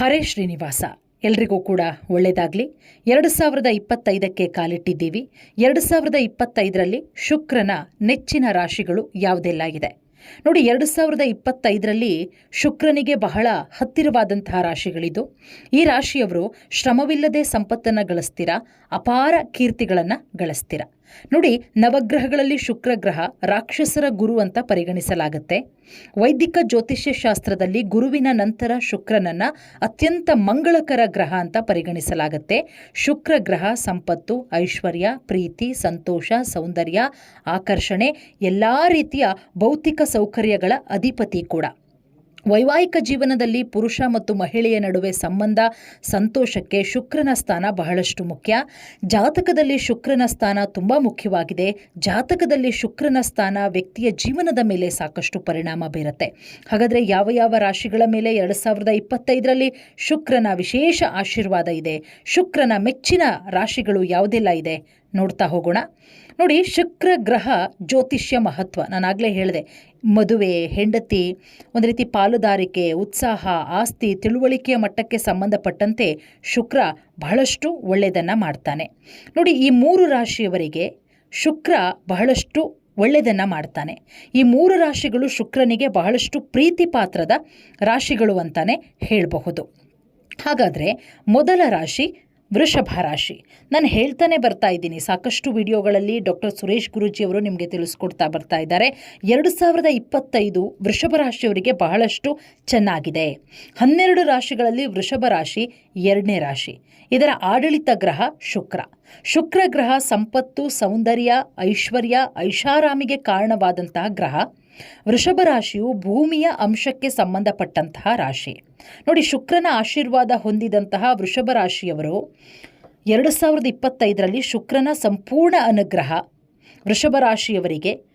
ಹರೇ ಶ್ರೀನಿವಾಸ. ಎಲ್ರಿಗೂ ಕೂಡ ಒಳ್ಳೆಯದಾಗಲಿ ಎರಡು ಸಾವಿರದ ಇಪ್ಪತ್ತೈದಕ್ಕೆ ಕಾಲಿಟ್ಟಿದ್ದೀವಿ. ಎರಡು ಸಾವಿರದ ಇಪ್ಪತ್ತೈದರಲ್ಲಿ ಶುಕ್ರನ ನೆಚ್ಚಿನ ರಾಶಿಗಳು ಯಾವುದೆಲ್ಲ ಇದೆ? ನೋಡಿ, ಎರಡು ಸಾವಿರದ ಇಪ್ಪತ್ತೈದರಲ್ಲಿ ಶುಕ್ರನಿಗೆ ಬಹಳ ಹತ್ತಿರವಾದಂತಹ ರಾಶಿಗಳಿದ್ದು ಈ ರಾಶಿಯವರು ಶ್ರಮವಿಲ್ಲದೆ ಸಂಪತ್ತನ್ನು ಗಳಿಸ್ತೀರಾ? ಅಪಾರ ಕೀರ್ತಿಗಳನ್ನು ಗಳಿಸ್ತೀರಾ? ನೋಡಿ, ನವಗ್ರಹಗಳಲ್ಲಿ ಶುಕ್ರ ಗ್ರಹ ರಾಕ್ಷಸರ ಗುರು ಅಂತ ಪರಿಗಣಿಸಲಾಗುತ್ತೆ. ವೈದಿಕ ಜ್ಯೋತಿಷ್ಯ ಶಾಸ್ತ್ರದಲ್ಲಿ ಗುರುವಿನ ನಂತರ ಶುಕ್ರನನ್ನ ಅತ್ಯಂತ ಮಂಗಳಕರ ಗ್ರಹ ಅಂತ ಪರಿಗಣಿಸಲಾಗುತ್ತೆ. ಶುಕ್ರ ಗ್ರಹ ಸಂಪತ್ತು, ಐಶ್ವರ್ಯ, ಪ್ರೀತಿ, ಸಂತೋಷ, ಸೌಂದರ್ಯ, ಆಕರ್ಷಣೆ, ಎಲ್ಲ ರೀತಿಯ ಭೌತಿಕ ಸೌಕರ್ಯಗಳ ಅಧಿಪತಿ ಕೂಡ. ವೈವಾಹಿಕ ಜೀವನದಲ್ಲಿ ಪುರುಷ ಮತ್ತು ಮಹಿಳೆಯ ನಡುವೆ ಸಂಬಂಧ ಸಂತೋಷಕ್ಕೆ ಶುಕ್ರನ ಸ್ಥಾನ ಬಹಳಷ್ಟು ಮುಖ್ಯ. ಜಾತಕದಲ್ಲಿ ಶುಕ್ರನ ಸ್ಥಾನ ತುಂಬ ಮುಖ್ಯವಾಗಿದೆ. ಜಾತಕದಲ್ಲಿ ಶುಕ್ರನ ಸ್ಥಾನ ವ್ಯಕ್ತಿಯ ಜೀವನದ ಮೇಲೆ ಸಾಕಷ್ಟು ಪರಿಣಾಮ ಬೀರುತ್ತೆ. ಹಾಗಾದರೆ ಯಾವ ಯಾವ ರಾಶಿಗಳ ಮೇಲೆ ಎರಡು ಸಾವಿರದ ಇಪ್ಪತ್ತೈದರಲ್ಲಿ ಶುಕ್ರನ ವಿಶೇಷ ಆಶೀರ್ವಾದ ಇದೆ? ಶುಕ್ರನ ಮೆಚ್ಚಿನ ರಾಶಿಗಳು ಯಾವುದೆಲ್ಲ ಇದೆ? ನೋಡ್ತಾ ಹೋಗೋಣ. ನೋಡಿ ಶುಕ್ರ ಗ್ರಹ ಜ್ಯೋತಿಷ್ಯ ಮಹತ್ವ. ನಾನಾಗಲೇ ಹೇಳಿದೆ, ಮದುವೆ, ಹೆಂಡತಿ, ಒಂದು ರೀತಿ ಪಾಲುದಾರಿಕೆ, ಉತ್ಸಾಹ, ಆಸ್ತಿ, ತಿಳುವಳಿಕೆಯ ಮಟ್ಟಕ್ಕೆ ಸಂಬಂಧಪಟ್ಟಂತೆ ಶುಕ್ರ ಬಹಳಷ್ಟು ಒಳ್ಳೆಯದನ್ನು ಮಾಡ್ತಾನೆ. ನೋಡಿ, ಈ ಮೂರು ರಾಶಿಯವರಿಗೆ ಶುಕ್ರ ಬಹಳಷ್ಟು ಒಳ್ಳೆಯದನ್ನು ಮಾಡ್ತಾನೆ. ಈ ಮೂರು ರಾಶಿಗಳು ಶುಕ್ರನಿಗೆ ಬಹಳಷ್ಟು ಪ್ರೀತಿ ಪಾತ್ರದ ರಾಶಿಗಳು ಅಂತಾನೆ ಹೇಳಬಹುದು. ಹಾಗಾದರೆ, ಮೊದಲ ರಾಶಿ ವೃಷಭ ರಾಶಿ ನಾನು ಹೇಳ್ತಾನೆ ಬರ್ತಾ ಇದ್ದೀನಿ. ಸಾಕಷ್ಟು ವಿಡಿಯೋಗಳಲ್ಲಿ ಡಾಕ್ಟರ್ ಸುರೇಶ್ ಗುರೂಜಿಯವರು ನಿಮಗೆ ತಿಳಿಸ್ಕೊಡ್ತಾ ಬರ್ತಾ ಇದ್ದಾರೆ. ಎರಡು ಸಾವಿರದ ಇಪ್ಪತ್ತೈದು ವೃಷಭ ರಾಶಿಯವರಿಗೆ ಬಹಳಷ್ಟು ಚೆನ್ನಾಗಿದೆ. ಹನ್ನೆರಡು ರಾಶಿಗಳಲ್ಲಿ ವೃಷಭ ರಾಶಿ ಎರಡನೇ ರಾಶಿ. ಇದರ ಆಡಳಿತ ಗ್ರಹ ಶುಕ್ರ. ಶುಕ್ರ ಗ್ರಹ ಸಂಪತ್ತು, ಸೌಂದರ್ಯ, ಐಶ್ವರ್ಯ, ಐಷಾರಾಮಿಗೆ ಕಾರಣವಾದಂತಹ ಗ್ರಹ ವೃಷಭ ರಾಶಿಯು ಭೂಮಿಯ ಅಂಶಕ್ಕೆ ಸಂಬಂಧಪಟ್ಟಂತಹ ರಾಶಿ. ನೋಡಿ, ಶುಕ್ರನ ಆಶೀರ್ವಾದ ಹೊಂದಿದಂತಹ ವೃಷಭ ರಾಶಿಯವರು ಎರಡು ಸಾವಿರದ ಇಪ್ಪತ್ತೈದರಲ್ಲಿ ಶುಕ್ರನ ಸಂಪೂರ್ಣ ಅನುಗ್ರಹ ವೃಷಭ ರಾಶಿಯವರಿಗೆ.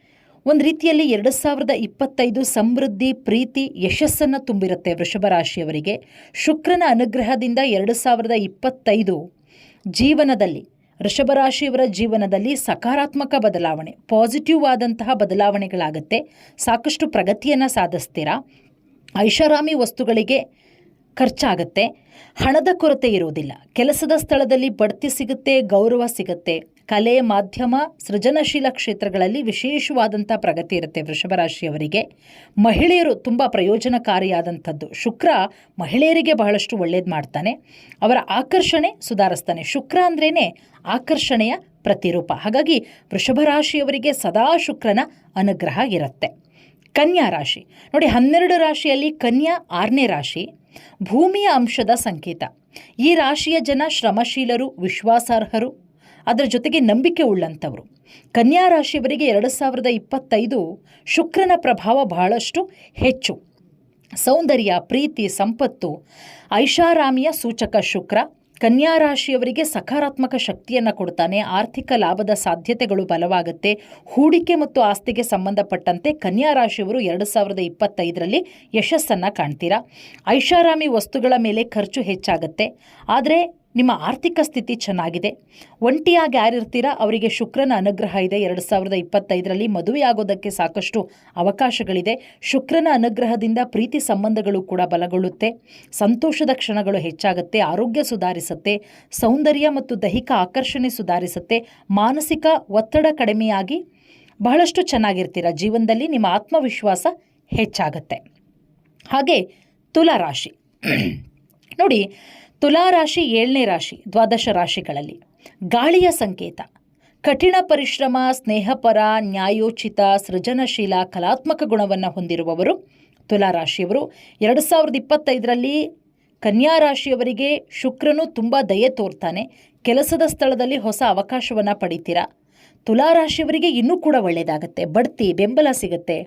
ಒಂದು ರೀತಿಯಲ್ಲಿ ಎರಡು ಸಾವಿರದ ಇಪ್ಪತ್ತೈದು ಸಮೃದ್ಧಿ, ಪ್ರೀತಿ, ಯಶಸ್ಸನ್ನು ತುಂಬಿರುತ್ತೆ ವೃಷಭ ರಾಶಿಯವರಿಗೆ. ಶುಕ್ರನ ಅನುಗ್ರಹದಿಂದ ಎರಡು ಸಾವಿರದ ಇಪ್ಪತ್ತೈದು ಜೀವನದಲ್ಲಿ ವೃಷಭರಾಶಿಯವರ ಜೀವನದಲ್ಲಿ ಸಕಾರಾತ್ಮಕ ಬದಲಾವಣೆ ಪಾಸಿಟಿವ್ ಆದಂತಹ ಬದಲಾವಣೆಗಳಾಗುತ್ತೆ. ಸಾಕಷ್ಟು ಪ್ರಗತಿಯನ್ನು ಸಾಧಿಸ್ತೀರಾ? ಐಷಾರಾಮಿ ವಸ್ತುಗಳಿಗೆ ಖರ್ಚಾಗತ್ತೆ. ಹಣದ ಕೊರತೆ ಇರುವುದಿಲ್ಲ. ಕೆಲಸದ ಸ್ಥಳದಲ್ಲಿ ಬಡ್ತಿ ಸಿಗುತ್ತೆ, ಗೌರವ ಸಿಗುತ್ತೆ. ಕಲೆ, ಮಾಧ್ಯಮ, ಸೃಜನಶೀಲ ಕ್ಷೇತ್ರಗಳಲ್ಲಿ ವಿಶೇಷವಾದಂಥ ಪ್ರಗತಿ ಇರುತ್ತೆ ವೃಷಭ ರಾಶಿಯವರಿಗೆ ಮಹಿಳೆಯರು ತುಂಬ ಪ್ರಯೋಜನಕಾರಿಯಾದಂಥದ್ದು. ಶುಕ್ರ ಮಹಿಳೆಯರಿಗೆ ಬಹಳಷ್ಟು ಒಳ್ಳೇದು ಮಾಡ್ತಾನೆ. ಅವರ ಆಕರ್ಷಣೆ ಸುಧಾರಿಸ್ತಾನೆ. ಶುಕ್ರ ಅಂದ್ರೇ ಆಕರ್ಷಣೆಯ ಪ್ರತಿರೂಪ. ಹಾಗಾಗಿ ವೃಷಭ ರಾಶಿಯವರಿಗೆ ಸದಾ ಶುಕ್ರನ ಅನುಗ್ರಹ ಇರುತ್ತೆ. ಕನ್ಯಾ ರಾಶಿ. ನೋಡಿ, ಹನ್ನೆರಡು ರಾಶಿಯಲ್ಲಿ ಕನ್ಯಾ ಆರನೇ ರಾಶಿ. ಭೂಮಿಯ ಅಂಶದ ಸಂಕೇತ. ಈ ರಾಶಿಯ ಜನ ಶ್ರಮಶೀಲರು, ವಿಶ್ವಾಸಾರ್ಹರು ಅದರ ಜೊತೆಗೆ ನಂಬಿಕೆ ಉಳ್ಳಂಥವರು. ಕನ್ಯಾ ರಾಶಿಯವರಿಗೆ ಎರಡು ಸಾವಿರದ ಇಪ್ಪತ್ತೈದು ಶುಕ್ರನ ಪ್ರಭಾವ ಬಹಳಷ್ಟು ಹೆಚ್ಚು. ಸೌಂದರ್ಯ, ಪ್ರೀತಿ, ಸಂಪತ್ತು, ಐಷಾರಾಮಿಯ ಸೂಚಕ ಶುಕ್ರ. ಕನ್ಯಾ ರಾಶಿಯವರಿಗೆ ಸಕಾರಾತ್ಮಕ ಶಕ್ತಿಯನ್ನು ಕೊಡ್ತಾನೆ. ಆರ್ಥಿಕ ಲಾಭದ ಸಾಧ್ಯತೆಗಳು ಬಲವಾಗುತ್ತೆ. ಹೂಡಿಕೆ ಮತ್ತು ಆಸ್ತಿಗೆ ಸಂಬಂಧಪಟ್ಟಂತೆ ಕನ್ಯಾ ರಾಶಿಯವರು ಎರಡು ಸಾವಿರದ ಇಪ್ಪತ್ತೈದರಲ್ಲಿ ಯಶಸ್ಸನ್ನು ಕಾಣ್ತೀರಾ? ಐಷಾರಾಮಿ ವಸ್ತುಗಳ ಮೇಲೆ ಖರ್ಚು ಹೆಚ್ಚಾಗುತ್ತೆ. ಆದರೆ ನಿಮ್ಮ ಆರ್ಥಿಕ ಸ್ಥಿತಿ ಚೆನ್ನಾಗಿದೆ. ಒಂಟಿಯಾಗಿ ಯಾರಿರ್ತೀರಾ? ಅವರಿಗೆ ಶುಕ್ರನ ಅನುಗ್ರಹ ಇದೆ. ಎರಡು ಸಾವಿರದ ಇಪ್ಪತ್ತೈದರಲ್ಲಿ ಮದುವೆಯಾಗೋದಕ್ಕೆ ಸಾಕಷ್ಟು ಅವಕಾಶಗಳಿದೆ. ಶುಕ್ರನ ಅನುಗ್ರಹದಿಂದ ಪ್ರೀತಿ ಸಂಬಂಧಗಳು ಕೂಡ ಬಲಗೊಳ್ಳುತ್ತೆ. ಸಂತೋಷದ ಕ್ಷಣಗಳು ಹೆಚ್ಚಾಗುತ್ತೆ. ಆರೋಗ್ಯ ಸುಧಾರಿಸುತ್ತೆ. ಸೌಂದರ್ಯ ಮತ್ತು ದೈಹಿಕ ಆಕರ್ಷಣೆ ಸುಧಾರಿಸುತ್ತೆ. ಮಾನಸಿಕ ಒತ್ತಡ ಕಡಿಮೆಯಾಗಿ ಬಹಳಷ್ಟು ಚೆನ್ನಾಗಿರ್ತೀರ? ಜೀವನದಲ್ಲಿ ನಿಮ್ಮ ಆತ್ಮವಿಶ್ವಾಸ ಹೆಚ್ಚಾಗತ್ತೆ. ಹಾಗೆ ತುಲಾ ರಾಶಿ ನೋಡಿ ತುಲಾರಾಶಿ ಏಳನೇ ರಾಶಿ, ದ್ವಾದಶ ರಾಶಿಗಳಲ್ಲಿ. ಗಾಳಿಯ ಸಂಕೇತ. ಕಠಿಣ ಪರಿಶ್ರಮ, ಸ್ನೇಹಪರ, ನ್ಯಾಯೋಚಿತ, ಸೃಜನಶೀಲ, ಕಲಾತ್ಮಕ ಗುಣವನ್ನು ಹೊಂದಿರುವವರು ತುಲಾರಾಶಿಯವರು. ಎರಡು ಸಾವಿರದ ಇಪ್ಪತ್ತೈದರಲ್ಲಿ ಕನ್ಯಾ ರಾಶಿಯವರಿಗೆ ಶುಕ್ರನು ತುಂಬ ದಯೆ ತೋರ್ತಾನೆ. ಕೆಲಸದ ಸ್ಥಳದಲ್ಲಿ ಹೊಸ ಅವಕಾಶವನ್ನು ಪಡಿತೀರಾ? ತುಲಾರಾಶಿಯವರಿಗೆ ಇನ್ನೂ ಕೂಡ ಒಳ್ಳೆಯದಾಗುತ್ತೆ ಬಡ್ತಿ, ಬೆಂಬಲ ಸಿಗುತ್ತೆ.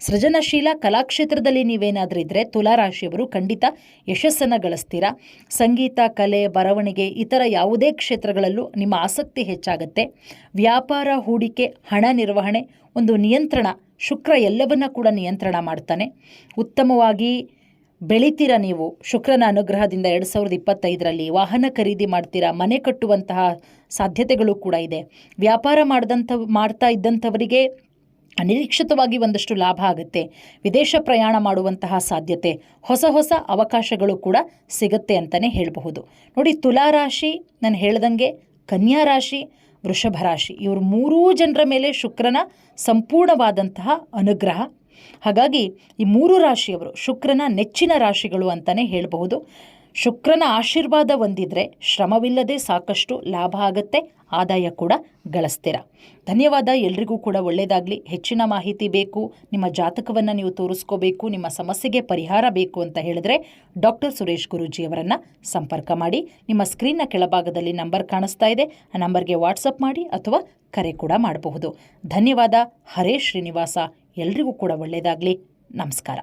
ಸೃಜನಶೀಲ ಕಲಾಕ್ಷೇತ್ರದಲ್ಲಿ ನೀವೇನಾದರೂ ಇದ್ದರೆ ತುಲಾರಾಶಿಯವರು ಖಂಡಿತ ಯಶಸ್ಸನ್ನು ಗಳಿಸ್ತೀರಾ? ಸಂಗೀತ, ಕಲೆ, ಬರವಣಿಗೆ, ಇತರ ಯಾವುದೇ ಕ್ಷೇತ್ರಗಳಲ್ಲೂ ನಿಮ್ಮ ಆಸಕ್ತಿ ಹೆಚ್ಚಾಗುತ್ತೆ. ವ್ಯಾಪಾರ, ಹೂಡಿಕೆ, ಹಣ ನಿರ್ವಹಣೆ ಒಂದು ನಿಯಂತ್ರಣ, ಶುಕ್ರ ಎಲ್ಲವನ್ನ ಕೂಡ ನಿಯಂತ್ರಣ ಮಾಡ್ತಾನೆ. ಉತ್ತಮವಾಗಿ ಬೆಳಿತೀರಾ ನೀವು? ಶುಕ್ರನ ಅನುಗ್ರಹದಿಂದ ಎರಡು ಸಾವಿರದ ಇಪ್ಪತ್ತೈದರಲ್ಲಿ ವಾಹನ ಖರೀದಿ ಮಾಡ್ತೀರಾ? ಮನೆ ಕಟ್ಟುವಂತಹ ಸಾಧ್ಯತೆಗಳು ಕೂಡ ಇದೆ. ವ್ಯಾಪಾರ ಮಾಡಿದಂಥ, ಮಾಡ್ತಾ ಇದ್ದಂಥವರಿಗೆ ಅನಿರೀಕ್ಷಿತವಾಗಿ ಒಂದಷ್ಟು ಲಾಭ ಆಗುತ್ತೆ. ವಿದೇಶ ಪ್ರಯಾಣ ಮಾಡುವಂತಹ ಸಾಧ್ಯತೆ, ಹೊಸ ಹೊಸ ಅವಕಾಶಗಳು ಕೂಡ ಸಿಗುತ್ತೆ ಅಂತಲೇ ಹೇಳಬಹುದು. ನೋಡಿ, ತುಲಾ ರಾಶಿ, ನಾನು ಹೇಳ್ದಂಗೆ ಕನ್ಯಾ ರಾಶಿ, ವೃಷಭ ರಾಶಿ, ಇವರು ಮೂರೂ ಜನರ ಮೇಲೆ ಶುಕ್ರನ ಸಂಪೂರ್ಣವಾದಂತಹ ಅನುಗ್ರಹ ಹಾಗಾಗಿ ಈ ಮೂರು ರಾಶಿಯವರು ಶುಕ್ರನ ನೆಚ್ಚಿನ ರಾಶಿಗಳು ಅಂತಲೇ ಹೇಳಬಹುದು. ಶುಕ್ರನ ಆಶೀರ್ವಾದ ಹೊಂದಿದ್ರೆ ಶ್ರಮವಿಲ್ಲದೆ ಸಾಕಷ್ಟು ಲಾಭ ಆಗುತ್ತೆ, ಆದಾಯ ಕೂಡ ಗಳಿಸ್ತೀರ. ಧನ್ಯವಾದ, ಎಲ್ರಿಗೂ ಕೂಡ ಒಳ್ಳೆಯದಾಗಲಿ ಹೆಚ್ಚಿನ ಮಾಹಿತಿ ಬೇಕು, ನಿಮ್ಮ ಜಾತಕವನ್ನು ನೀವು ತೋರಿಸ್ಕೋಬೇಕು, ನಿಮ್ಮ ಸಮಸ್ಯೆಗೆ ಪರಿಹಾರ ಬೇಕು ಅಂತ ಹೇಳಿದ್ರೆ ಡಾಕ್ಟರ್ ಸುರೇಶ್ ಗುರೂಜಿಯವರನ್ನು ಸಂಪರ್ಕ ಮಾಡಿ. ನಿಮ್ಮ ಸ್ಕ್ರೀನ್ನ ಕೆಳಭಾಗದಲ್ಲಿ ನಂಬರ್ ಕಾಣಿಸ್ತಾ ಇದೆ. ಆ ನಂಬರ್ಗೆ ವಾಟ್ಸಪ್ ಮಾಡಿ ಅಥವಾ ಕರೆ ಕೂಡ ಮಾಡಬಹುದು. ಧನ್ಯವಾದ, ಹರೇ ಶ್ರೀನಿವಾಸ. ಎಲ್ರಿಗೂ ಕೂಡ ಒಳ್ಳೆಯದಾಗಲಿ ನಮಸ್ಕಾರ.